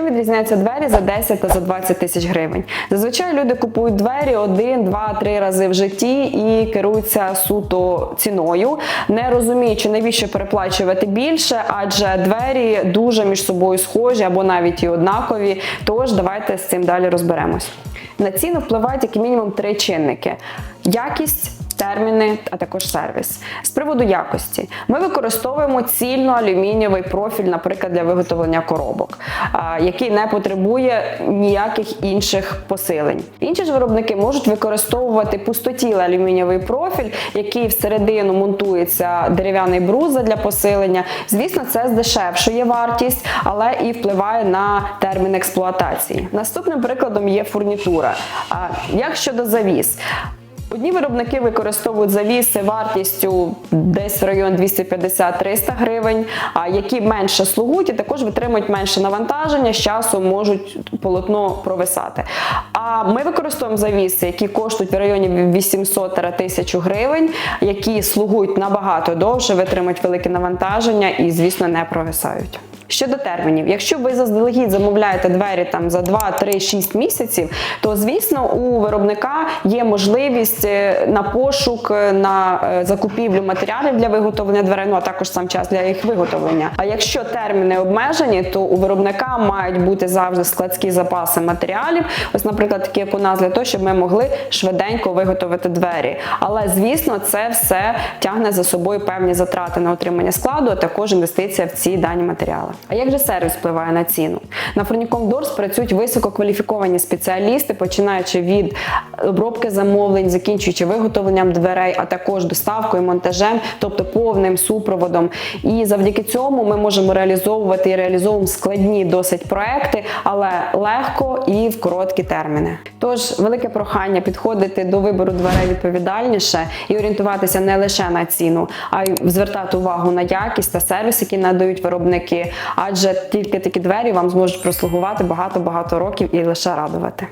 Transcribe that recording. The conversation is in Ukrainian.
Чим відрізняються двері за 10 та за 20 тисяч гривень? Зазвичай люди купують двері один, два, три рази в житті і керуються суто ціною, не розуміючи, навіщо переплачувати більше, адже двері дуже між собою схожі або навіть і однакові. Тож давайте з цим далі розберемось. На ціну впливають як мінімум три чинники: якість. Терміни, а також сервіс. З приводу якості ми використовуємо цільно-алюмінієвий профіль, наприклад, для виготовлення коробок, який не потребує ніяких інших посилень. Інші ж виробники можуть використовувати пустотілий алюмінієвий профіль, який всередину монтується дерев'яний брус для посилення. Звісно, це здешевшує вартість, але і впливає на термін експлуатації. Наступним прикладом є фурнітура. Як щодо завіс? Одні виробники використовують завіси вартістю десь в район 250-300 гривень, а які менше слугують і також витримують менше навантаження, з часом можуть полотно провисати. А ми використовуємо завіси, які коштують в районі 800-1000 гривень, які слугують набагато довше, витримують велике навантаження і, звісно, не провисають. Щодо термінів, якщо ви заздалегідь замовляєте двері там за 2, 3, 6 місяців, то звісно у виробника є можливість е, на пошук, е, на е, закупівлю матеріалів для виготовлення дверей, ну а також сам час для їх виготовлення. А якщо терміни обмежені, то у виробника мають бути завжди складські запаси матеріалів. Ось, наприклад, такі як у нас для того, щоб ми могли швиденько виготовити двері. Але звісно, це все тягне за собою певні затрати на отримання складу, а також інвестиція в ці дані матеріали. А як же сервіс впливає на ціну? На Фурніком Дорс працюють висококваліфіковані спеціалісти, починаючи від обробки замовлень, закінчуючи виготовленням дверей, а також доставкою, монтажем, тобто повним супроводом. І завдяки цьому ми можемо реалізовувати і реалізовуємо складні досить проекти, але легко і в короткі терміни. Тож велике прохання підходити до вибору дверей відповідальніше і орієнтуватися не лише на ціну, а й звертати увагу на якість та сервіс, які надають виробники, адже тільки такі двері вам зможуть прослугувати багато багато років і лише радувати.